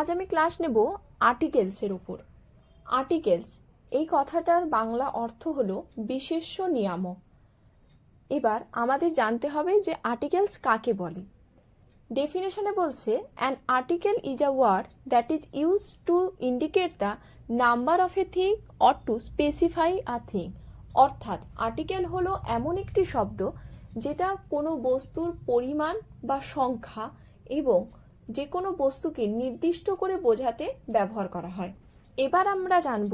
আজ আমি ক্লাস নেব আর্টিকেলসের উপর। আর্টিকেলস, এই কথাটার বাংলা অর্থ হলো বিশেষ্য নিয়ামক। এবার আমাদের জানতে হবে যে আর্টিকেলস কাকে বলে। ডেফিনেশনে বলছে an article is a word that is use to indicate the number of a thing or to specify a thing অর্থাৎ আর্টিকেল হলো এমন একটি শব্দ যেটা কোনো বস্তুর পরিমাণ বা সংখ্যা এবং যে কোনো বস্তুকে নির্দিষ্ট করে বোঝাতে ব্যবহার করা হয়। এবার আমরা জানব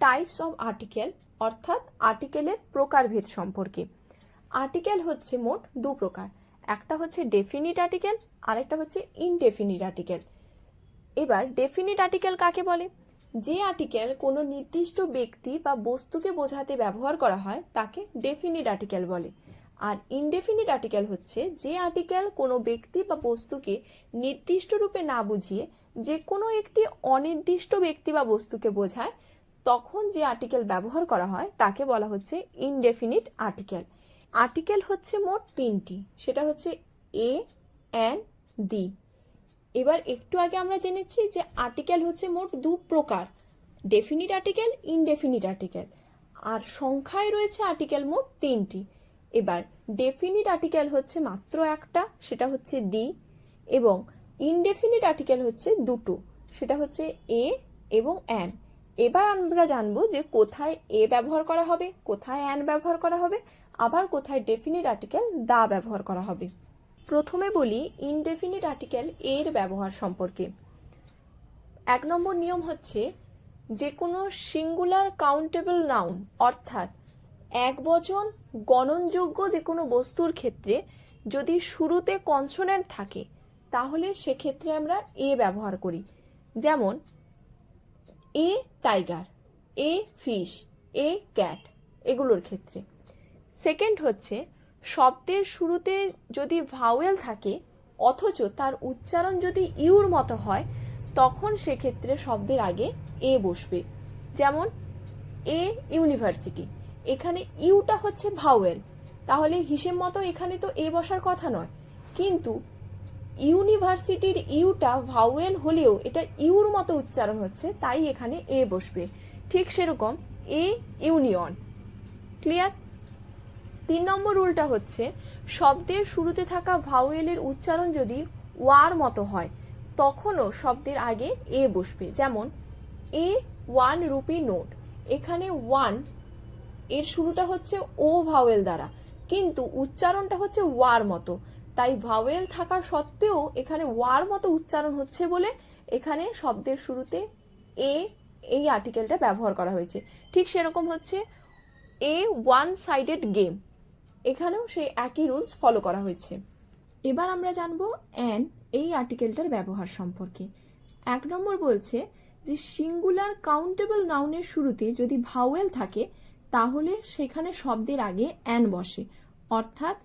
টাইপস অফ আর্টিকেল অর্থাৎ আর্টিকেলের প্রকারভেদ সম্পর্কে। আর্টিকেল হচ্ছে মোট দু প্রকার। একটা হচ্ছে ডেফিনিট আর্টিকেল আরেকটা হচ্ছে ইনডেফিনিট আর্টিকেল এবার ডেফিনিট আর্টিকেল কাকে বলে? যে আর্টিকেল কোনো নির্দিষ্ট ব্যক্তি বা বস্তুকে বোঝাতে ব্যবহার করা হয়, তাকে ডেফিনিট আর্টিকেল বলে। আর ইনডেফিনিট আর্টিকেল হচ্ছে যে আর্টিকেল কোনো ব্যক্তি বা বস্তুকে নির্দিষ্ট রূপে না বুঝিয়ে যে কোনো একটি অনির্দিষ্ট ব্যক্তি বা বস্তুকে বোঝায়, তখন যে আর্টিকেল ব্যবহার করা হয় তাকে বলা হচ্ছে ইনডেফিনিট আর্টিকেল আর্টিকেল হচ্ছে মোট তিনটি, সেটা হচ্ছে এ অ্যান দি এবার একটু আগে আমরা জেনেছি যে আর্টিকেল হচ্ছে মোট দু প্রকার ডেফিনিট আর্টিকেল ইনডেফিনিট আর্টিকেল আর সংখ্যায় রয়েছে আর্টিকেল মোট তিনটি এবার ডেফিনিট আর্টিকেল হচ্ছে মাত্র একটা, সেটা হচ্ছে দি, এবং ইনডেফিনিট আর্টিকেল হচ্ছে দুটো, সেটা হচ্ছে এ এবং অ্যান এবার আমরা জানব যে কোথায় এ ব্যবহার করা হবে, কোথায় অ্যান ব্যবহার করা হবে, আবার কোথায় ডেফিনিট আর্টিকেল দা ব্যবহার করা হবে। প্রথমে বলি ইনডেফিনিট আর্টিকেল এর ব্যবহার সম্পর্কে। এক নম্বর নিয়ম হচ্ছে যে কোনো সিঙ্গুলার কাউন্টেবল নাউন অর্থাৎ এক বচন গণনযোগ্য যে কোনো বস্তুর ক্ষেত্রে যদি শুরুতে কনসোনেন্ট থাকে, তাহলে সেক্ষেত্রে আমরা এ ব্যবহার করি। যেমন, a tiger, a fish, a cat এগুলোর ক্ষেত্রে। সেকেন্ড হচ্ছে, শব্দের শুরুতে যদি ভাওয়েল থাকে, অথচ তার উচ্চারণ যদি ইউর মতো হয়, তখন সেক্ষেত্রে শব্দের আগে এ বসবে। যেমন, এ ইউনিভার্সিটি। এখানে ইউটা হচ্ছে ভাওয়েল। তাহলে হিসেব মতো এখানে তো এ বসার কথা নয়। কিন্তু ইউনিভার্সিটির ইউটা ভাওয়েল হলেও এটা ইউর মতো উচ্চারণ হচ্ছে, তাই এখানে এ বসবে। ঠিক সেরকম এ ইউনিয়ন। ক্লিয়ার? তিন নম্বর রুলটা হচ্ছে, শব্দের শুরুতে থাকা ভাওয়েলের উচ্চারণ যদি ওয়ার মতো হয়, তখনও শব্দের আগে এ বসবে। যেমন, এ ওয়ান রুপি নোট। এখানে ওয়ান এর শুরুটা হচ্ছে ও ভাওয়েল দ্বারা, কিন্তু উচ্চারণটা হচ্ছে ওয়ার মতো। তাই ভাওয়েল থাকা সত্ত্বেও এখানে ওয়ার মতো উচ্চারণ হচ্ছে বলে এখানে শব্দের শুরুতে এ, এই আর্টিকেলটা ব্যবহার করা হয়েছে। ঠিক সেরকম হচ্ছে এ ওয়ান সাইডেড গেম এখানেও সেই একই রুলস ফলো করা হয়েছে। এবার আমরা জানব অ্যান এই আর্টিকেলটার ব্যবহার সম্পর্কে। এক নম্বর বলছে যে সিঙ্গুলার কাউন্টেবল নাউনের শুরুতে যদি ভাওয়েল থাকে তাহলে সেখানে শব্দের আগে অ্যান বসে। অর্থাৎ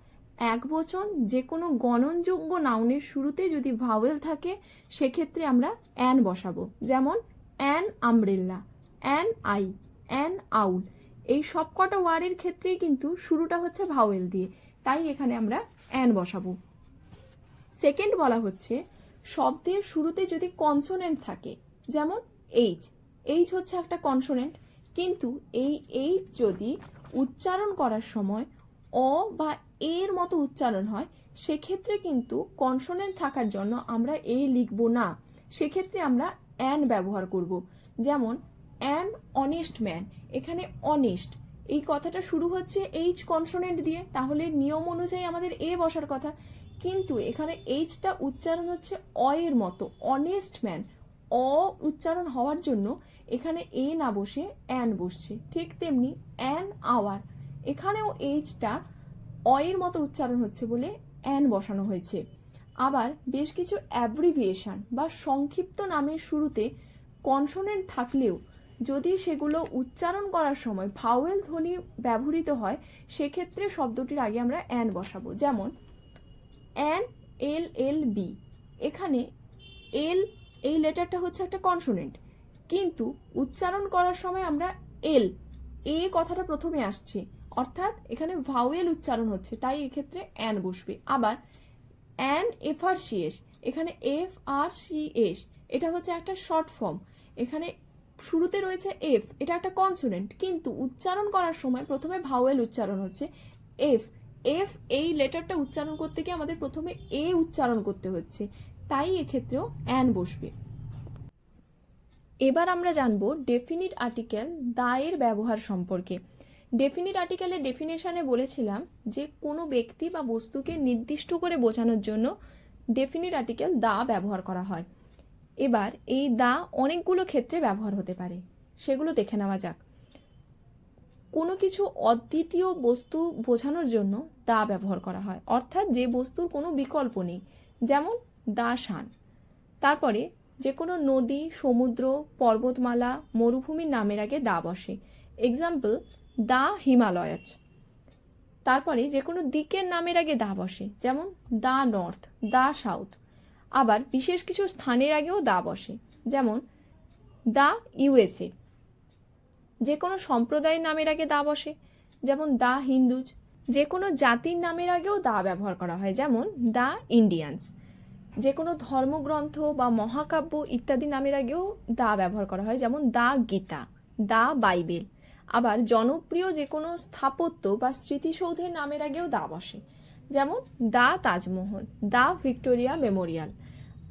এক বচন যে কোনো গণনযোগ্য নাউনের শুরুতে যদি ভাওয়েল থাকে, সেক্ষেত্রে আমরা অ্যান বসাবো। যেমন an umbrella an eye, an owl. এই সবকটা ওয়ার্ডের ক্ষেত্রেই কিন্তু শুরুটা হচ্ছে ভাওয়েল দিয়ে। তাই এখানে আমরা অ্যান বসাবো। সেকেন্ড বলা হচ্ছে শব্দের শুরুতে যদি কনসোনেন্ট থাকে, যেমন এইচ এইচ হচ্ছে একটা কনসোনেন্ট। কিন্তু এই এইচ যদি উচ্চারণ করার সময় অ বা এর মতো উচ্চারণ হয়, সেক্ষেত্রে কিন্তু কনসোনেন্ট থাকার জন্য আমরা এ লিখব না। সেক্ষেত্রে আমরা অ্যান ব্যবহার করব। যেমন অ্যান অনেস্ট ম্যান এখানে অনেস্ট এই কথাটা শুরু হচ্ছে এইচ কনসোনেন্ট দিয়ে, তাহলে নিয়ম অনুযায়ী আমাদের এ বসার কথা। কিন্তু এখানে এইচটা উচ্চারণ হচ্ছে অ এর মতো অনেস্ট ম্যান অ উচ্চারণ হওয়ার জন্য এখানে এ না বসে অ্যান বসছে। ঠিক তেমনি অ্যান আওয়ার। এখানেও এইচটা অ এর মতো উচ্চারণ হচ্ছে বলে অ্যান বসানো হয়েছে। আবার বেশ কিছু অ্যাব্রিভিয়েশন বা সংক্ষিপ্ত নামের শুরুতে কনসোনেন্ট থাকলেও যদি সেগুলো উচ্চারণ করার সময় ভাওয়েল ধ্বনি ব্যবহৃত হয়, সেক্ষেত্রে শব্দটির আগে আমরা অ্যান বসাবো। যেমন, অ্যান এল এল বি। এখানে এল এই লেটারটা হচ্ছে একটা কনসোনেন্ট। কিন্তু উচ্চারণ করার সময় আমরা এল, এ কথাটা প্রথমে আসছে। অর্থাৎ এখানে ভাওয়েল উচ্চারণ হচ্ছে, তাই এক্ষেত্রে অ্যান বসবে। আবার an F R C S এখানে এফ আর সি এস এটা হচ্ছে একটা শর্ট ফর্ম এখানে শুরুতে রয়েছে এফ এটা একটা কনসোনেন্ট কিন্তু উচ্চারণ করার সময় প্রথমে ভাওয়েল উচ্চারণ হচ্ছে এফ এফ এই লেটারটা উচ্চারণ করতে গিয়ে আমাদের প্রথমে এ উচ্চারণ করতে হচ্ছে। তাই এক্ষেত্রেও অ্যান বসবে। এবার আমরা জানব ডেফিনিট আর্টিকেল দায়ের ব্যবহার সম্পর্কে। ডেফিনিট আর্টিকেলের ডেফিনেশনে বলেছিলাম যে কোনো ব্যক্তি বা বস্তুকে নির্দিষ্ট করে বোঝানোর জন্য ডেফিনিট আর্টিকেল দা ব্যবহার করা হয়। এবার এই দা অনেকগুলো ক্ষেত্রে ব্যবহার হতে পারে, সেগুলো দেখে নেওয়া যাক। কোনো কিছু অদ্বিতীয় বস্তু বোঝানোর জন্য দা ব্যবহার করা হয়, অর্থাৎ যে বস্তুর কোনো বিকল্প নেই। যেমন দা শান তারপরে যে কোনো নদী, সমুদ্র, পর্বতমালা মরুভূমির নামের আগে দা বসে। Example the Himalayas. তারপরে যে কোনো দিকের নামের আগে দা বসে, যেমন দা নর্থ, দা সাউথ। আবার বিশেষ কিছু স্থানের আগেও দা বসে, যেমন দা ইউএসএ। যে কোনো সম্প্রদায়ের নামের আগে দা বসে, যেমন দা হিন্দুজ। যে কোনো জাতির নামের আগেও দা ব্যবহার করা হয়, যেমন দা ইন্ডিয়ানস। যে কোনো ধর্মগ্রন্থ বা মহাকাব্য ইত্যাদি নামের আগেও দা ব্যবহার করা হয়, যেমন দা গীতা, দা বাইবেল। আবার জনপ্রিয় যে কোনো স্থাপত্য বা স্মৃতিসৌধের নামের আগেও দা বসে, যেমন the Taj Mahal, the Victoria Memorial.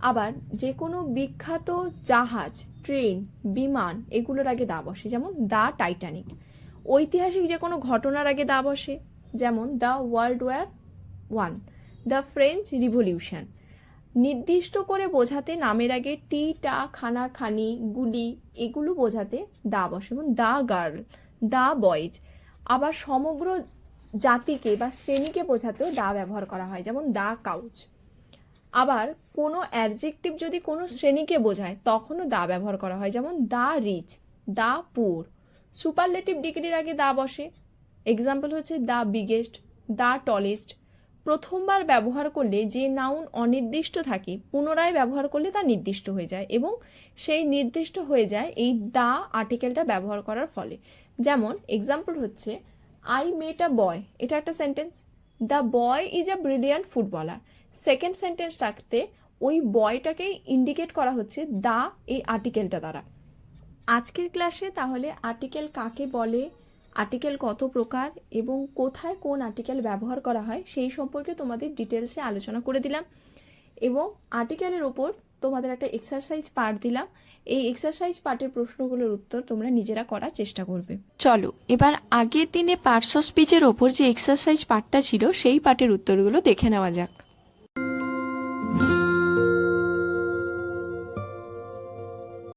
আবার যে কোনো বিখ্যাত জাহাজ, ট্রেন, বিমান, এগুলোর আগে দা বসে, যেমন দা টাইটানিক। ঐতিহাসিক যে কোনো ঘটনার আগে দা বসে, যেমন the World War One the French Revolution. নির্দিষ্ট করে বোঝাতে নামের আগে টি, টা, খানা, খানি, গুলি এগুলো বোঝাতে দা বসে এবং দা গার্ল, দা বয়েজ। আবার সমগ্র জাতিকে বা শ্রেণীকে বোঝাতেও দা ব্যবহার করা হয়, যেমন দা কাউচ। আবার কোনো অ্যাডজেক্টিভ যদি কোনো শ্রেণীকে বোঝায়, তখনও দা ব্যবহার করা হয়, যেমন দা রিচ, দা পুর। সুপারলেটিভ ডিগ্রির আগে দা বসে। এক্সাম্পল হচ্ছে দা বিগেস্ট, দা টলেস্ট প্রথমবার ব্যবহার করলে যে নাউন অনির্দিষ্ট থাকে, পুনরায় ব্যবহার করলে তা নির্দিষ্ট হয়ে যায় এবং সেই নির্দিষ্ট হয়ে যায় এই দা আর্টিকেলটা ব্যবহার করার ফলে। যেমন এক্সাম্পল হচ্ছে আই মেট আ বয় এটা একটা sentence the boy is a brilliant footballer second sentence রাখতে ওই বয়টাকেই ইন্ডিকেট করা হচ্ছে দা এই আর্টিকেলটা দ্বারা। আজকের ক্লাসে তাহলে আর্টিকেল কাকে বলে আর্টিকেল কত প্রকার এবং কোথায় কোন আর্টিকেল ব্যবহার করা হয় সেই সম্পর্কে তোমাদের ডিটেলসে আলোচনা করে দিলাম এবং আর্টিকেলের ওপর তোমাদের একটা এক্সারসাইজ পার্ট দিলাম। এই এক্সারসাইজ পার্টের প্রশ্নগুলোর উত্তর তোমরা নিজেরা করার চেষ্টা করবে। চলো, এবার আগের দিনে পার্টস অফ স্পিচের ওপর যে এক্সারসাইজ পার্টটা ছিল সেই পার্টের উত্তরগুলো দেখে নেওয়া যাক।